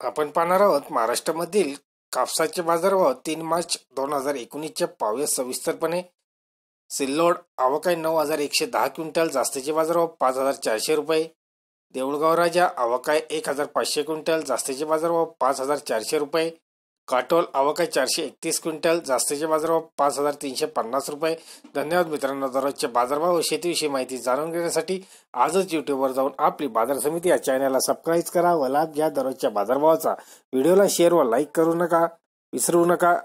आपण पाहणार आहोत महाराष्ट्रामधील कापसाचे बाजारभाव तीन मार्च दोन हजार एकोणीसच्या पाहूया सविस्तरपणे. सिल्लोड आवक नऊ हजार एकशे दहा क्विंटल जास्तीचे बाजारभाव पाच हजार चारशे रुपये. देऊळगाव राजा आवक एक हजार पाचशे क्विंटल जास्तीचे बाजारभाव पाच हजार चारशे रुपये. काटोल आवक आहे चारशे एकतीस क्विंटल. जास्तीचे बाजारभाव पाच हजार तीनशे पन्नास रुपये. धन्यवाद मित्रांनो दररोजचे बाजारभाव व शेतीविषयी माहिती जाणून घेण्यासाठी आजच युट्यूबवर जाऊन आपली बाजार समिती या चॅनलला सबस्क्राईब करा व लाभ घ्या दररोजच्या बाजारभावाचा. व्हिडिओला शेअर व लाईक करू नका विसरू नका.